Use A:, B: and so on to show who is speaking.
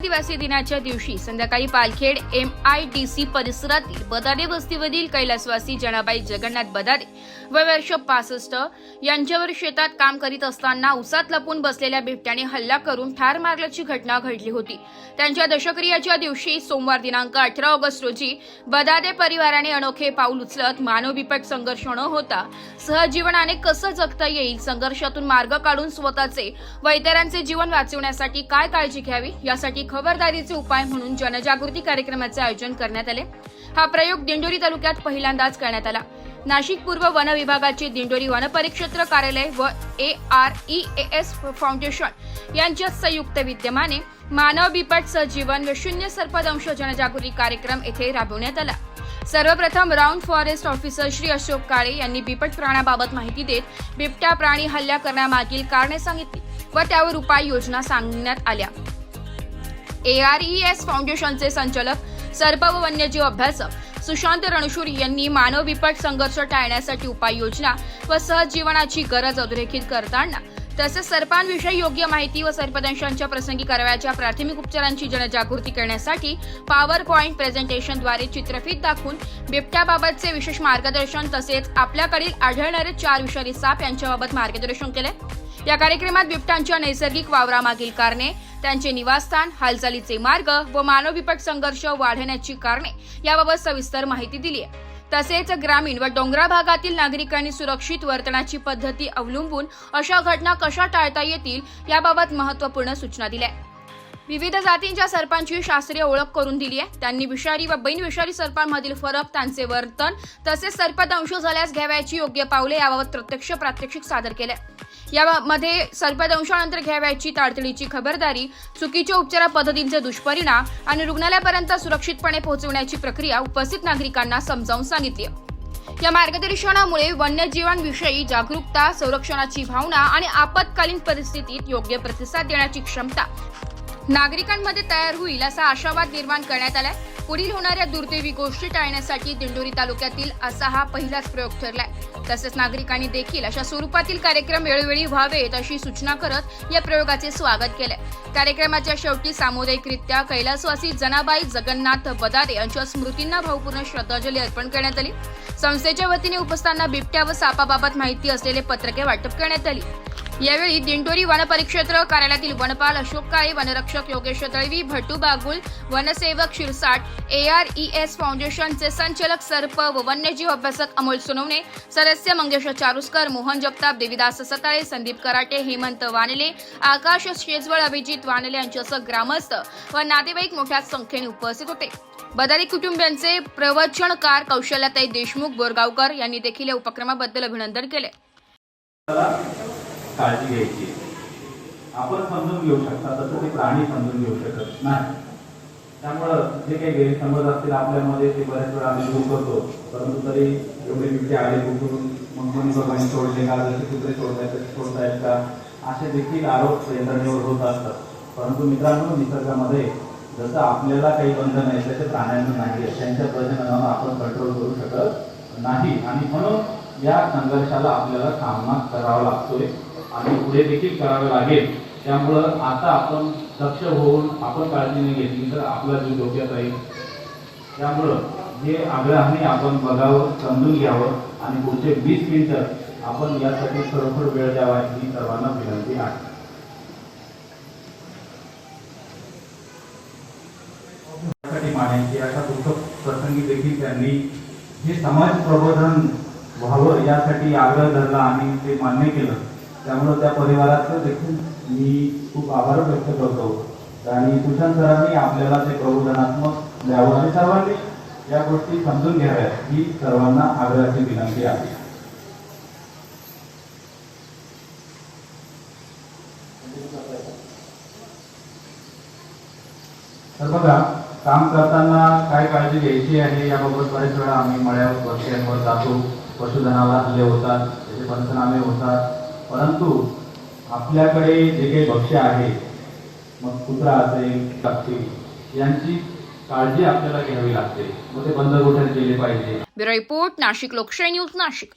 A: आदिवासी दिनाच्या दिवशी संध्याकाळी Palkhed M I D C परिसरातील बदारे वस्तीवरील कैलासवासी जनाबाई जगन्नाथ बदारे वय वर्ष पासष्ट यांच्यावर शेतात काम करीत असताना उसात लपून बसलेल्या बिबट्याने हल्ला करून ठार मारल्याची घटना घडली होती. त्यांच्या दशक्रियाच्या दिवशी सोमवार दिनांक अठरा ऑगस्ट रोजी बदारे परिवाराने अनोखे पाऊल उचलत मानव बिपट संघर्ष न होता सहजीवनाने कसं जगता येईल संघर्षातून मार्ग काढून स्वतःचे व इतरांचे जीवन वाचवण्यासाठी काय काळजी घ्यावी यासाठी खबरदारीचे उपाय म्हणून जनजागृती कार्यक्रमाचे आयोजन करण्यात आले. हा प्रयोग दिंडोरी तालुक्यात पहिल्यांदाच करण्यात आला. नाशिक पूर्व वन विभागाचे दिंडोरी वनपरिक्षेत्र कार्यालय व A R E S foundation यांच्या संयुक्त विद्यमाने मानव बिपट सजीवन व शून्य सर्पदंश जनजागृती कार्यक्रम येथे राबवण्यात आला. सर्वप्रथम round forest officer Shri Ashok Kale यांनी बिबट प्राण्याबाबत माहिती देत बिबट्या प्राणी हल्ला करण्यामागील कारणे सांगितली व त्यावर उपाययोजना सांगण्यात आल्या. एआरईएस फाउंडेशनचे संचालक सर्प व वन्यजीव अभ्यासक सुशांत रणशूर यांनी मानव विपट संघर्ष टाळण्यासाठी उपाययोजना व सहजीवनाची गरज अधोरेखित करताना तसेच सर्पांविषयी योग्य माहिती व सर्पदंशांच्या प्रसंगी करावयाच्या प्राथमिक उपचारांची जनजागृती करण्यासाठी पॉवर पॉईंट प्रेझेंटेशनद्वारे चित्रफित दाखवून बिबट्याबाबतचे विशेष मार्गदर्शन तसेच आपल्याकडील आढळणारे चार विषारी साप यांच्याबाबत मार्गदर्शन केले. या कार्यक्रमात बिबट्यांच्या नैसर्गिक वावरामागील कारणे त्यांचे निवासस्थान हालचालीचे मार्ग व मानवविपट संघर्ष वाढण्याची कारणे याबाबत सविस्तर माहिती दिली आहे. तसेच ग्रामीण व डोंगराळ भागातील नागरिकांनी सुरक्षित वर्तनाची पद्धती अवलंबून अशा घटना कशा टाळता येतील याबाबत महत्त्वपूर्ण सूचना दिल्या विविध जातींच्या सर्पांची शास्त्रीय ओळख करून दिली आहे. त्यांनी विषारी व बिनविषारी सर्पांमधील फरक त्यांचे वर्तन तसेच सर्पदंश झाल्यास घ्यावयाची योग्य पावले याबाबत प्रत्यक्ष प्रात्यक्षिक सादर केले. यामध्ये सर्पदंशानंतर घ्यावयाची तातडीची खबरदारी चुकीच्या उपचार पद्धतींचे दुष्परिणाम आणि रुग्णालयापर्यंत सुरक्षितपणे पोहोचवण्याची प्रक्रिया उपस्थित नागरिकांना समजावून सांगितली या मार्गदर्शनामुळे वन्यजीवांविषयी जागरूकता संरक्षणाची भावना आणि आपत्कालीन परिस्थितीत योग्य प्रतिसाद देण्याची क्षमता नागरिकांमध्ये तयार होईल असा आशावाद निर्माण करण्यात आलाय. पुढील होणाऱ्या दुर्दैवी गोष्टी टाळण्यासाठी दिंडोरी तालुक्यातील असा हा पहिलाच प्रयोग ठरलाय. तसेच नागरिकांनी देखील अशा स्वरूपातील कार्यक्रम वेळोवेळी व्हावेत अशी सूचना करत या प्रयोगाचे स्वागत केलंय. कार्यक्रमाच्या शेवटी सामुदायिकरित्या कैलासवासी जनाबाई जगन्नाथ बदारे यांच्या स्मृतींना भावपूर्ण श्रद्धांजली अर्पण करण्यात आली. संस्थेच्या वतीने उपस्थांना बिबट्या व सापाबाबत माहिती असलेले पत्रके वाटप करण्यात आली. यावेळी दिंडोरी वनपरिक्षेत्र कार्यालयातील वनपाल अशोक काळे वनरक्षक योगेश दळवी भट्टू बागुल वनसेवक शिरसाट एआरईएस फाउंडेशनचे संचालक सर्प व वन्यजीव अभ्यासक अमोल सोनवणे सदस्य मंगेश चारुस्कर मोहन जगताप देविदास सताळे संदीप कराटे हेमंत वानले आकाश शेजवळ अभिजित वानले यांच्यासह ग्रामस्थ व नातेवाईक मोठ्या संख्येने उपस्थित होते. बदारी कुटुंबियांचे प्रवचनकार कौशल्याताई देशमुख बोरगावकर यांनी देखील या उपक्रमाबद्दल अभिनंदन केले.
B: काळजी घ्यायची. आपण समजून घेऊ शकता तसं ते प्राणी समजून घेऊ शकत नाही. त्यामुळं जे काही गैरसमज असतील आपल्यामध्ये ते बऱ्याच वेळा आम्ही दूर करतो. परंतु तरी एवढे बिबटे आले बुकून मग कोणी बाबांनी सोडले का? जसे कुत्रे सोडतायत तसे सोडतायत का? असे देखील आरोप यंत्रणेवर होत असतात. परंतु मित्रांनो निसर्गामध्ये जसं आपल्याला काही बंधन आहे तसे प्राण्यांना नाही आहे. त्यांच्या प्रजननावर आपण कंट्रोल करू शकत नाही. आणि म्हणून या संघर्षाला आपल्याला सामना करावा लागतोय. आणि पुढे देखील करावे लागेल. त्यामुळं आता आपण दक्ष होऊन आपण काळजी नाही घेतली तर आपला जीव धोक्यात राहील. त्यामुळं हे आग्रहाने आपण बघावं समजून घ्यावं आणि पुढचे वीस मिनिटं आपण यासाठी खरोखर वेळ द्यावा ही सर्वांना विनंती आहे. मानायची अशा दुःख प्रसंगी देखील त्यांनी हे समाज प्रबोधन व्हावं यासाठी आग्रह धरला आणि ते मान्य केलं. त्यामुळे त्या परिवाराचं देखील मी खूप आभार व्यक्त करतो. आणि सुशांत सरांनी आपल्याला ते प्रबोधनात्मक द्यावं आणि सर्वांनी या गोष्टी समजून घ्याव्यात ही सर्वांना आग्रहाची विनंती आहे. तर बघा काम करताना काय काळजी घ्यायची आहे याबाबत बरेच वेळा आम्ही मळ्यावर पक्ष्यांवर जातो. पशुधनाला हल्ले होतात त्याचे पंचनामे होतात. परंतु आपल्याकडे जे काही भक्ष्य आहे मग कुत्रा असेल पक्षी यांची काळजी आपल्याला घ्यावी लागते. मग ते बंद गोठ्यात गेले पाहिजे.
A: रिपोर्ट नाशिक लोकशाही न्यूज नाशिक.